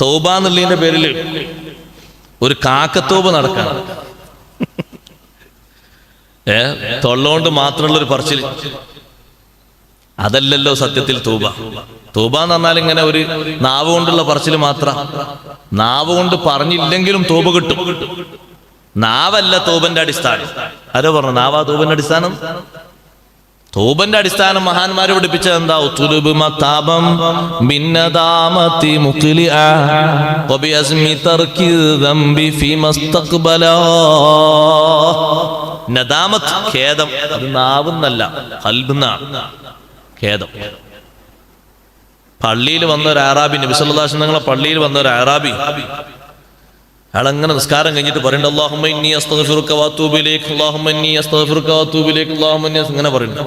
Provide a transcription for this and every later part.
തൗബ എന്നുള്ളതിന്റെ പേരിൽ ഒരു കാക്കത്തോബ് നടക്കാൻ ഏ? തൊള്ളോണ്ട് മാത്രമുള്ള ഒരു പറച്ചിൽ അതല്ലല്ലോ സത്യത്തിൽ തൂബ. തൂബ എന്ന് പറഞ്ഞാൽ ഇങ്ങനെ ഒരു നാവ് കൊണ്ടുള്ള പറച്ചിൽ മാത്ര. നാവ് കൊണ്ട് പറഞ്ഞില്ലെങ്കിലും തൂബ കിട്ടും. നാവല്ല തൂബന്റെ അടിസ്ഥാനം. ആരോ പറഞ്ഞു നാവാ തൂബന്റെ അടിസ്ഥാനം? തൂബന്റെ അടിസ്ഥാനം മഹാന്മാരെ പഠിപ്പിച്ചത് എന്താ? മതാബം ഫീ നദാമത്ത് ഖേദം. ഖേദം. പള്ളിയിൽ വന്ന ഒരു ആറാബി നബി സല്ലല്ലാഹു അലൈഹി പള്ളിയിൽ വന്ന ഒരു ആറാബി അയാളങ്ങനെ നിസ്കാരം കഴിഞ്ഞിട്ട് പറയണ്ട അല്ലാഹുമ്മ ഇന്നി അസ്തഗ്ഫിറുക അസ്തഫുർക്കാത്തൂബിലേക്ക് അല്ലാഹുമ്മ ഇന്നി ഇങ്ങനെ പറയുന്നു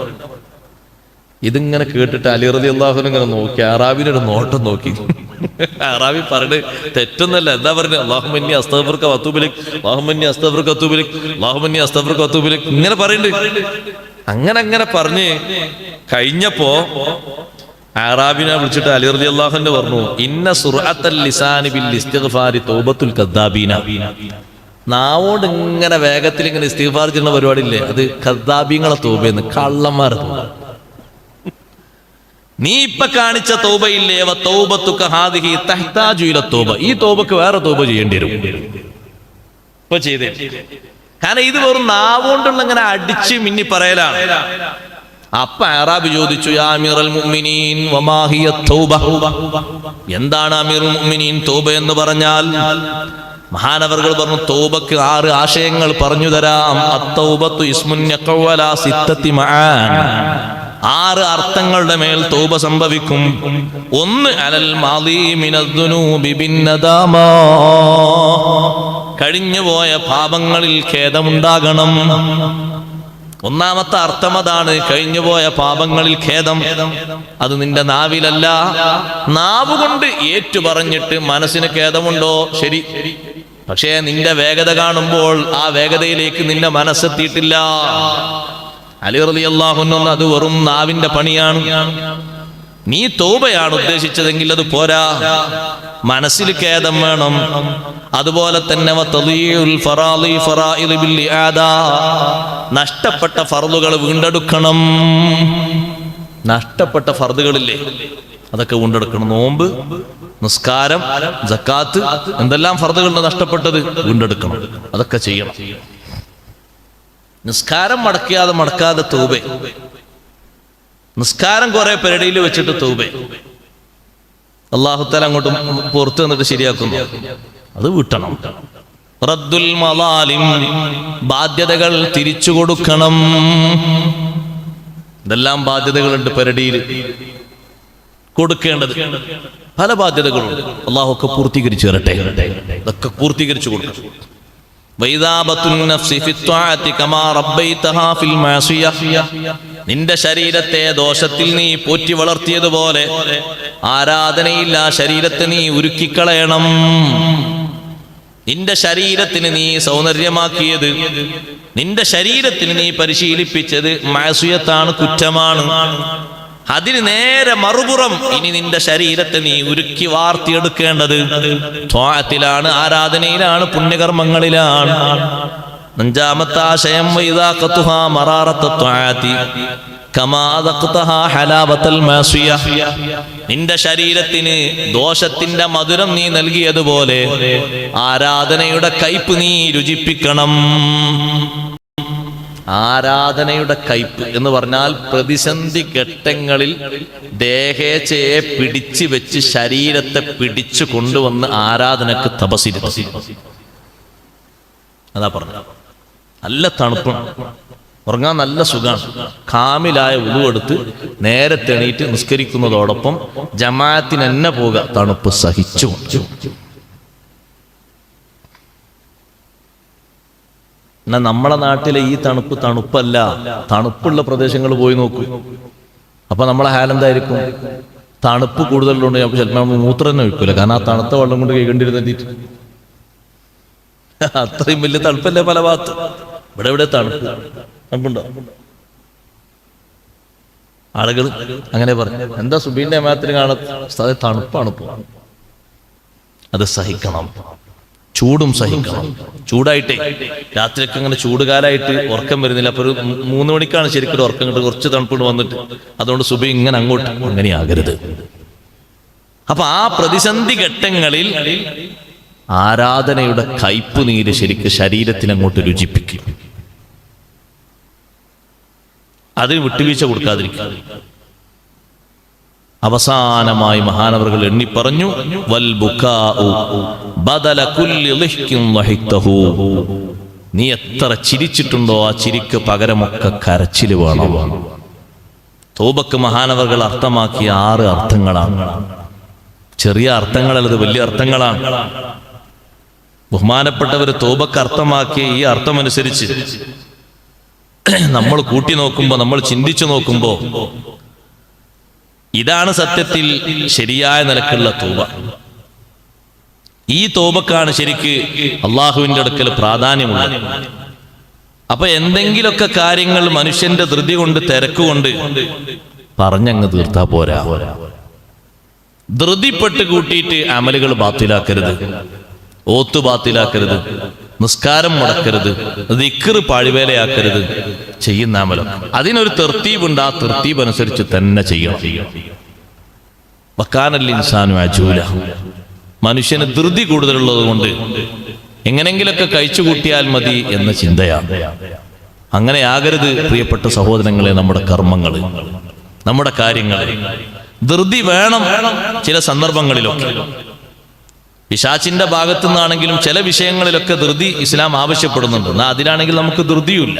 ഇതിങ്ങനെ കേട്ടിട്ട് അലി റതി അൻഹു ഇങ്ങനെ നോക്കി ആറാബിനെ ഒരു നോട്ടം നോക്കി. അറാബി പറഞ്ഞ് തെറ്റൊന്നല്ല എന്താ പറഞ്ഞത് അള്ളാഹുമന്യ ഇന്നി വത്തൂബിലേക്ക് അള്ളാഹുമന്യ അസ്തഫർക്ക് അല്ലാഹുമ്മ അള്ളാഹുമന്യ അസ്തഫർക്ക് ഇലൈക് ഇങ്ങനെ പറയുന്നുണ്ട് അങ്ങനെ അങ്ങനെ പറഞ്ഞ് കഴിഞ്ഞപ്പോ ആറാബിനെ വിളിച്ചിട്ട് അലി റലി അള്ളാഹുന്റെ പറഞ്ഞു ഇന്ന സുറാത്തൽ തൗബത്തുൽ കദ്ദാബീന നാവോട് ഇങ്ങനെ വേഗത്തിൽ ഇങ്ങനെ ഇസ്തിഗ്ഫാർ ചെയ്യുന്ന പരിപാടി ഇല്ലേ അത് കദ്ദാബീങ്ങളെ തോബെന്ന് കള്ളന്മാർ നീ ഇപ്പൊ കാണിച്ച തോബയില്ലേ? ഇല ഈ തോബക്ക് വേറെ തോബ ചെയ്യേണ്ടി വരും. ഇപ്പൊ ചെയ്തേ. കാരണം ഇത് വെറും നാവുകൊണ്ടുള്ള ഇങ്ങനെ അടിച്ച് മിന്നി പറയലാണ്. അപ്പ അറാബ് ചോദിച്ചു എന്താണ് തോബ മുഅ്മിനീൻ തൗബ എന്ന് പറഞ്ഞാൽ? മഹാനവർകൾ പറഞ്ഞു തൗബക്ക് ആറ് ആശയങ്ങൾ പറഞ്ഞു തരാം. അത്തൗബത്തു സിത്തത്തി മആൻ. ആറ് അർത്ഥങ്ങളുടെ മേൽ തൗബ സംഭവിക്കും. ഒന്ന് അലൽ കഴിഞ്ഞുപോയ പാപങ്ങളിൽ ഖേദമുണ്ടാകണം. ഒന്നാമത്തെ അർത്ഥം അതാണ് കഴിഞ്ഞുപോയ പാപങ്ങളിൽ ഖേദം. അത് നിന്റെ നാവിലല്ല. നാവ് കൊണ്ട് ഏറ്റു പറഞ്ഞിട്ട് മനസ്സിന് ഖേദമുണ്ടോ? ശരി. പക്ഷേ നിന്റെ വേഗത കാണുമ്പോൾ ആ വേഗതയിലേക്ക് നിന്റെ മനസ്സെത്തിയിട്ടില്ല. അലി അത് വെറും നാവിന്റെ പണിയാണ്. നീ തോബയാണ് ഉദ്ദേശിച്ചതെങ്കിൽ അത് പോരാ. മനസ്സിൽ ഖേദം വേണം. അതുപോലെ തന്നെ. നഷ്ടപ്പെട്ട ഫർദുകൾ വീണ്ടെടുക്കണം. നഷ്ടപ്പെട്ട ഫർദുകളില്ലേ? അതൊക്കെ വീണ്ടെടുക്കണം. നോമ്പ് നിസ്കാരം ജക്കാത്ത് എന്തെല്ലാം ഫർദുകളുണ്ട് നഷ്ടപ്പെട്ടത് വീണ്ടെടുക്കണം. അതൊക്കെ ചെയ്യണം. നിസ്കാരം മടക്കാതെ മടക്കാതെ തൂബേ. നിസ്കാരം കുറെ പെരടിയിൽ വെച്ചിട്ട് തൂബേ. അള്ളാഹുത്താല അങ്ങോട്ട് പുറത്തു വന്നിട്ട് ശരിയാക്കുന്നു. അത് വിട്ടണം. റദ്ദുൽ മലാലിം ബാധ്യതകൾ തിരിച്ചു കൊടുക്കണം. ഇതെല്ലാം ബാധ്യതകളുണ്ട് പെരടിയിൽ. കൊടുക്കേണ്ടത് പല ബാധ്യതകളും അള്ളാഹു ഒക്കെ പൂർത്തീകരിച്ചു തരട്ടെ. ഇതൊക്കെ പൂർത്തീകരിച്ചു കൊടുക്കണം. നിന്റെ ശരീരത്തെ ദോഷത്തിൽ നീ പോറ്റി വളർത്തിയതുപോലെ ആരാധനയിൽ ആ ശരീരത്തെ നീ ഉരുക്കിക്കളയണം. നിന്റെ ശരീരത്തിന് നീ സൗന്ദര്യമാക്കിയത് നിന്റെ ശരീരത്തിന് നീ പരിശീലിപ്പിച്ചത് മാസുയത്താണ് കുറ്റമാണ്. അതിന് നേരെ മറുപുറം ഇനി നിന്റെ ശരീരത്തെ നീ ഉരുക്കി വാർത്തിയെടുക്കേണ്ടത്. ത്വാത്തിലാണ് ആരാധനയിലാണ് പുണ്യകർമ്മങ്ങളിലാണ്. അഞ്ചാമത്തെ ആശയം വൈദാഖത്തുഹാ മറാറത്ത നിന്റെ ശരീരത്തിന് ദോഷത്തിന്റെ മധുരം നീ നൽകിയതുപോലെ ആരാധനയുടെ കയ്പ് നീ രുചിപ്പിക്കണം. ആരാധനയുടെ കയ്പ് എന്ന് പറഞ്ഞാൽ പ്രതിസന്ധി ഘട്ടങ്ങളിൽ ദേഹേച്ഛയെ പിടിച്ചു വെച്ച് ശരീരത്തെ പിടിച്ചു കൊണ്ടുവന്ന് ആരാധനക്ക് തപസിരി അതാ പറഞ്ഞു നല്ല തണുപ്പാണ് ഉറങ്ങാൻ നല്ല സുഖമാണ് കാമിലായ ഉളുവെടുത്ത് നേരെ തെണീറ്റ് നിസ്കരിക്കുന്നതോടൊപ്പം ജമാഅത്തിന് തന്നെ പോവുക തണുപ്പ് സഹിച്ചു എന്നാ നമ്മളെ നാട്ടിലെ ഈ തണുപ്പ് തണുപ്പല്ല. തണുപ്പുള്ള പ്രദേശങ്ങൾ പോയി നോക്കൂ. അപ്പൊ നമ്മളെ ഹാലെന്തായിരിക്കും തണുപ്പ് കൂടുതലുണ്ട് നമുക്ക് ചിലപ്പോൾ നമ്മൾ മൂത്രം തന്നെ ഒഴിക്കൂല. കാരണം ആ തണുത്ത വെള്ളം കൊണ്ട് കൈകണ്ടിരുന്നിട്ട്. അത്രയും വലിയ തണുപ്പല്ലേ പല ഭാഗത്ത്? ഇവിടെ ഇവിടെ തണുപ്പ്? തണുപ്പുണ്ടോ? ആളുകൾ അങ്ങനെ പറഞ്ഞു എന്താ സുബീന്റെ അമ്മത്തിന് കാണാത്ത? തണുപ്പാണ് പോകുന്നത് അത് സഹിക്കണം. ചൂടും സഹിക്കണം. ചൂടായിട്ടേ. രാത്രിയൊക്കെ അങ്ങനെ ചൂടുകാലായിട്ട് ഉറക്കം വരുന്നില്ല. അപ്പൊ ഒരു മൂന്ന് മണിക്കാണ് ശരിക്കും ഉറക്കം കിട്ടുക കുറച്ച് തണുപ്പിന് വന്നിട്ട്. അതുകൊണ്ട് സുബി ഇങ്ങനെ അങ്ങോട്ട് അങ്ങനെയാകരുത് അപ്പൊ ആ പ്രതിസന്ധി ഘട്ടങ്ങളിൽ ആരാധനയുടെ കയ്പ് നീര് ശരിക്ക് ശരീരത്തിൽ അങ്ങോട്ട് രുചിപ്പിക്കും. അതിന് വിട്ടുവീഴ്ച കൊടുക്കാതിരിക്കുക അവസാനമായി മഹാനവറുകൾ എണ്ണി പറഞ്ഞു വൽ. നീ എത്ര ചിരിച്ചിട്ടുണ്ടോ ആ ചിരിക്ക് പകരമൊക്കെ കരച്ചിൽ വേണം. തോബക്ക് മഹാനവറുകൾ അർത്ഥമാക്കിയ ആറ് അർത്ഥങ്ങളാണ്. ചെറിയ അർത്ഥങ്ങളല്ലത് വലിയ അർത്ഥങ്ങളാണ്. ബഹുമാനപ്പെട്ടവർ തോബക്ക് അർത്ഥമാക്കിയ ഈ അർത്ഥമനുസരിച്ച് നമ്മൾ കൂട്ടി നോക്കുമ്പോ നമ്മൾ ചിന്തിച്ചു നോക്കുമ്പോ ഇതാണ് സത്യത്തിൽ ശരിയായ നിലക്കുള്ള തോബ. ഈ തോബക്കാണ് ശരിക്ക് അള്ളാഹുവിന്റെ അടുക്കൽ പ്രാധാന്യമുള്ളത്. അപ്പൊ എന്തെങ്കിലുമൊക്കെ കാര്യങ്ങൾ മനുഷ്യന്റെ ധൃതി കൊണ്ട് തിരക്കുകൊണ്ട് പറഞ്ഞങ്ങ് തീർത്താ പോരാ. ധൃതിപ്പെട്ട് കൂട്ടിയിട്ട് അമലുകൾ ബാത്തിലാക്കരുത്. ഓത്ത് ബാത്തിലാക്കരുത്. നിസ്കാരം മുടക്കരുത് ദിക്കറ് പാഴിവേലയാക്കരുത് ചെയ്യുന്ന അമലം. അതിനൊരു തെർത്തീബുണ്ട് ആ തെർത്തീബ് അനുസരിച്ച് തന്നെ ചെയ്യണം. വക്കാനൽ ഇൻസാനു അജൂല. മനുഷ്യന് ധൃതി കൂടുതലുള്ളത് കൊണ്ട് എങ്ങനെങ്കിലൊക്കെ കഴിച്ചു കൂട്ടിയാൽ മതി എന്ന ചിന്തയാണ് അങ്ങനെ ആകരുത് പ്രിയപ്പെട്ട സഹോദരങ്ങളെ നമ്മുടെ കർമ്മങ്ങൾ നമ്മുടെ കാര്യങ്ങൾ. ധൃതി വേണം ചില സന്ദർഭങ്ങളിലൊക്കെ. പിശാച്ചിന്റെ ഭാഗത്തു നിന്നാണെങ്കിലും ചില വിഷയങ്ങളിലൊക്കെ ധൃതി ഇസ്ലാം ആവശ്യപ്പെടുന്നുണ്ട്. എന്നാൽ അതിലാണെങ്കിൽ നമുക്ക് ധൃതിയുമില്ല.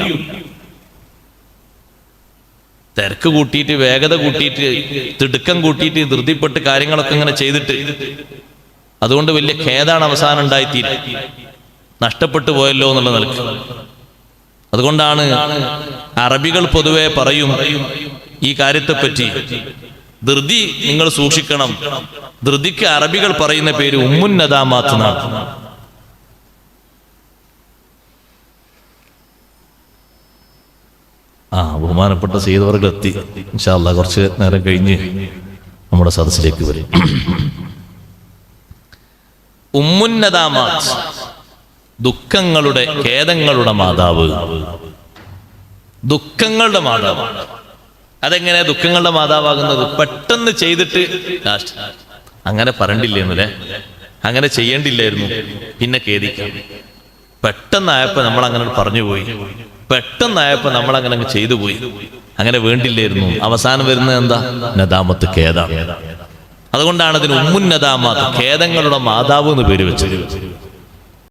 തിരക്ക് കൂട്ടിയിട്ട് വേഗത കൂട്ടിയിട്ട് തിടുക്കം കൂട്ടിയിട്ട് ധൃതിപ്പെട്ട് കാര്യങ്ങളൊക്കെ ഇങ്ങനെ ചെയ്തിട്ട് അതുകൊണ്ട് വലിയ ഖേദാണ് അവസാനം ഉണ്ടായിത്തീരും നഷ്ടപ്പെട്ടു പോയല്ലോ എന്നുള്ള നിലയ്ക്ക്. അതുകൊണ്ടാണ് അറബികൾ പൊതുവെ പറയും ഈ കാര്യത്തെപ്പറ്റി ധൃതി നിങ്ങൾ സൂക്ഷിക്കണം. ധൃതിക്ക് അറബികൾ പറയുന്ന പേര് ഉമ്മുന്നദാമാത്ത് എന്നാണ്. ആ ബഹുമാനപ്പെട്ട ചെയ്തവർക്ക് എത്തി ഇൻഷാല്ല കുറച്ച് നേരം കഴിഞ്ഞ് നമ്മുടെ സദസ്സിലേക്ക് വരും. ഉമ്മുന്നദാമാത്ത് ദുഃഖങ്ങളുടെ ഖേദങ്ങളുടെ മാതാവ്. ദുഃഖങ്ങളുടെ മാതാവ്. അതെങ്ങനെ ദുഃഖങ്ങളുടെ മാതാവാകുന്നത്? പെട്ടെന്ന് ചെയ്തിട്ട് ലാസ്റ്റ്. അങ്ങനെ പറയണ്ടില്ലേന്നല്ലേ? അങ്ങനെ ചെയ്യേണ്ടില്ലായിരുന്നു. പിന്നെ ഖേദിക്കാം. പെട്ടെന്നായപ്പോ നമ്മൾ അങ്ങനെ പറഞ്ഞു പോയി പെട്ടെന്നായപ്പോ നമ്മൾ അങ്ങനെ അങ്ങ് ചെയ്തു പോയി അങ്ങനെ വേണ്ടില്ലായിരുന്നു. അവസാനം വരുന്നത് എന്താ? നദാമത്ത് ഖേദ. അതുകൊണ്ടാണ് അതിന് ഉമ്മുന്നദാമാത്ത് ഖേദങ്ങളുടെ മാതാവ് എന്ന് പേര് വെച്ചത്.